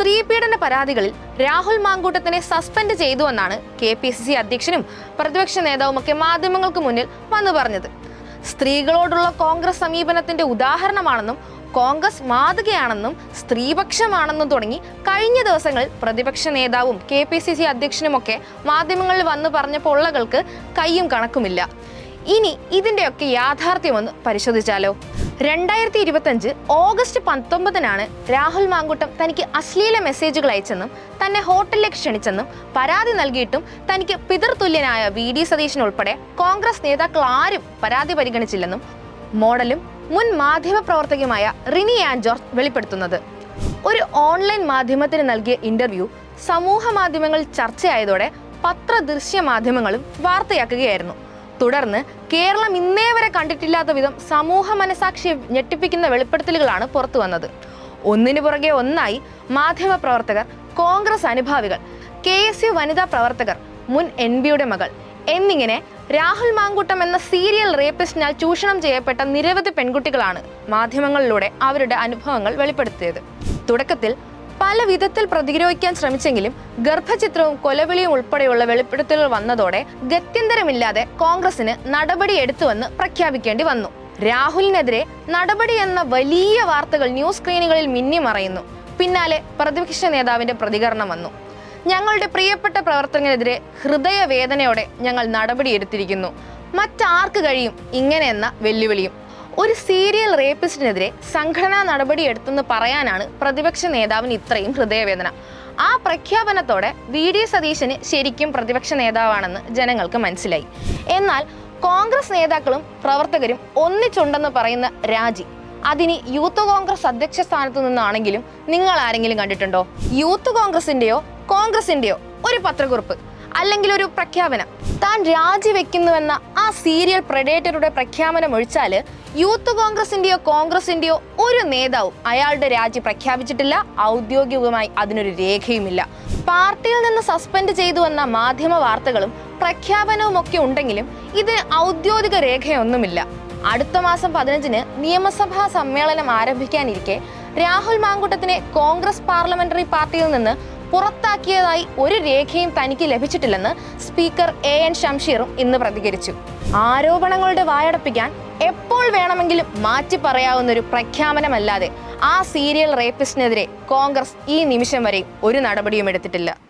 സ്ത്രീ പീഡന പരാതികളിൽ രാഹുൽ മാങ്കൂട്ടത്തിനെ സസ്പെൻഡ് ചെയ്തുവെന്നാണ് കെ പി സി സി അധ്യക്ഷനും പ്രതിപക്ഷ നേതാവുമൊക്കെ മാധ്യമങ്ങൾക്ക് മുന്നിൽ വന്നു പറഞ്ഞത്. സ്ത്രീകളോടുള്ള കോൺഗ്രസ് സമീപനത്തിന്റെ ഉദാഹരണമാണെന്നും കോൺഗ്രസ് മാതൃകയാണെന്നും സ്ത്രീപക്ഷമാണെന്നും തുടങ്ങി കഴിഞ്ഞ ദിവസങ്ങളിൽ പ്രതിപക്ഷ നേതാവും കെ പി സി സി അധ്യക്ഷനുമൊക്കെ മാധ്യമങ്ങളിൽ വന്നു പറഞ്ഞ പൊള്ളകൾക്ക് കയ്യും കണക്കുമില്ല. ഇനി ഇതിന്റെയൊക്കെ യാഥാർത്ഥ്യമൊന്ന് പരിശോധിച്ചാലോ? രണ്ടായിരത്തി ഇരുപത്തഞ്ച് ഓഗസ്റ്റ് പത്തൊമ്പതിനാണ് രാഹുൽ മാങ്കുട്ടം തനിക്ക് അശ്ലീല മെസ്സേജുകൾ അയച്ചെന്നും തന്നെ ഹോട്ടലിലേക്ക് ക്ഷണിച്ചെന്നും പരാതി നൽകിയിട്ടും തനിക്ക് പിതൃതുല്യനായ വി ഡി സതീശൻ ഉൾപ്പെടെ കോൺഗ്രസ് നേതാക്കൾ ആരും പരാതി പരിഗണിച്ചില്ലെന്നും മോഡലും മുൻ മാധ്യമ പ്രവർത്തകയുമായ റിനി ആൻ ജോർജ് വെളിപ്പെടുത്തുന്നത്. ഒരു ഓൺലൈൻ മാധ്യമത്തിന് നൽകിയ ഇന്റർവ്യൂ സമൂഹ മാധ്യമങ്ങളിൽ ചർച്ചയായതോടെ പത്ര ദൃശ്യ മാധ്യമങ്ങളും വാർത്തയാക്കുകയായിരുന്നു. തുടർന്ന് കേരളം ഇന്നേ വരെ കണ്ടിട്ടില്ലാത്ത വിധം സമൂഹ മനസാക്ഷിയെ ഞെട്ടിപ്പിക്കുന്ന വെളിപ്പെടുത്തലുകളാണ് പുറത്തു വന്നത്. ഒന്നിനു പുറകെ ഒന്നായി മാധ്യമ പ്രവർത്തകർ കോൺഗ്രസ് അനുഭാവികൾ കെ എസ് യു വനിതാ പ്രവർത്തകർ മുൻ എൻ ബിയുടെ മകൾ എന്നിങ്ങനെ രാഹുൽ മാങ്കൂട്ടം എന്ന സീരിയൽ റേപ്പിസ്റ്റിനാൽ ചൂഷണം ചെയ്യപ്പെട്ട നിരവധി പെൺകുട്ടികളാണ് മാധ്യമങ്ങളിലൂടെ അവരുടെ അനുഭവങ്ങൾ വെളിപ്പെടുത്തിയത്. തുടക്കത്തിൽ പല വിധത്തിൽ പ്രതിരോധിക്കാൻ ശ്രമിച്ചെങ്കിലും ഗർഭചിത്രവും കൊലവിളിയും ഉൾപ്പെടെയുള്ള വെളിപ്പെടുത്തലുകൾ വന്നതോടെ ഗത്യന്തരമില്ലാതെ കോൺഗ്രസിന് നടപടി എടുത്തുവെന്ന് പ്രഖ്യാപിക്കേണ്ടി വന്നു. രാഹുലിനെതിരെ നടപടി എന്ന വലിയ വാർത്തകൾ ന്യൂസ് സ്ക്രീനുകളിൽ മിന്നിമറയുന്നു. പിന്നാലെ പ്രതിപക്ഷ നേതാവിന്റെ പ്രതികരണം വന്നു. ഞങ്ങളുടെ പ്രിയപ്പെട്ട പ്രവർത്തകനെതിരെ ഹൃദയവേദനയോടെ ഞങ്ങൾ നടപടിയെടുത്തിരിക്കുന്നു മറ്റാർക്ക് കഴിയും ഇങ്ങനെയെന്ന വെല്ലുവിളിയും. ഒരു സീരിയൽ റേപ്പിസ്റ്റിനെതിരെ സംഘടനാ നടപടി എടുത്തെന്ന് പറയാനാണ് പ്രതിപക്ഷ നേതാവിന് ഇത്രയും ഹൃദയവേദന. ആ പ്രഖ്യാപനത്തോടെ വി ഡി സതീശന് ശരിക്കും പ്രതിപക്ഷ നേതാവാണെന്ന് ജനങ്ങൾക്ക് മനസ്സിലായി. എന്നാൽ കോൺഗ്രസ് നേതാക്കളും പ്രവർത്തകരും ഒന്നിച്ചുണ്ടെന്ന് പറയുന്ന രാജി അതിനി യൂത്ത് കോൺഗ്രസ് അധ്യക്ഷ സ്ഥാനത്ത് നിന്നാണെങ്കിലും നിങ്ങൾ ആരെങ്കിലും കണ്ടിട്ടുണ്ടോ? യൂത്ത് കോൺഗ്രസിന്റെയോ കോൺഗ്രസിന്റെയോ ഒരു പത്രക്കുറിപ്പ് അല്ലെങ്കിൽ ഒരു പ്രഖ്യാപനം. താൻ രാജിവെക്കുന്നുവെന്ന സീരിയൽ പ്രഡേറ്ററുടെ പ്രഖ്യാപനം ഒഴിച്ചാൽ യൂത്ത് കോൺഗ്രസിന്റെയോ കോൺഗ്രസിന്റെയോ ഒരു നേതാവും അയാളുടെ രാജി പ്രഖ്യാപിച്ചിട്ടില്ല ഔദ്യോഗികമായി അതിനൊരു രേഖയുമില്ല. പാർട്ടിയിൽ നിന്ന് സസ്പെൻഡ് ചെയ്തു എന്ന മാധ്യമ വാർത്തകളും പ്രഖ്യാപനവും ഒക്കെ ഉണ്ടെങ്കിലും ഇതിന് ഔദ്യോഗിക രേഖയൊന്നുമില്ല. അടുത്ത മാസം പതിനഞ്ചിന് നിയമസഭാ സമ്മേളനം ആരംഭിക്കാനിരിക്കെ രാഹുൽ മാങ്കുട്ടത്തിനെ കോൺഗ്രസ് പാർലമെന്ററി പാർട്ടിയിൽ നിന്ന് പുറത്താക്കിയതായി ഒരു രേഖയും തനിക്ക് ലഭിച്ചിട്ടില്ലെന്ന് സ്പീക്കർ എ എൻ ഷംഷീറും ഇന്ന് പ്രതികരിച്ചു. ആരോപണങ്ങളുടെ വായടപ്പിക്കാൻ എപ്പോൾ വേണമെങ്കിലും മാറ്റി പറയാവുന്ന ഒരു പ്രഖ്യാപനമല്ലാതെ ആ സീരിയൽ റേപ്പിസ്റ്റിനെതിരെ കോൺഗ്രസ് ഈ നിമിഷം വരെ ഒരു നടപടിയും എടുത്തിട്ടില്ല.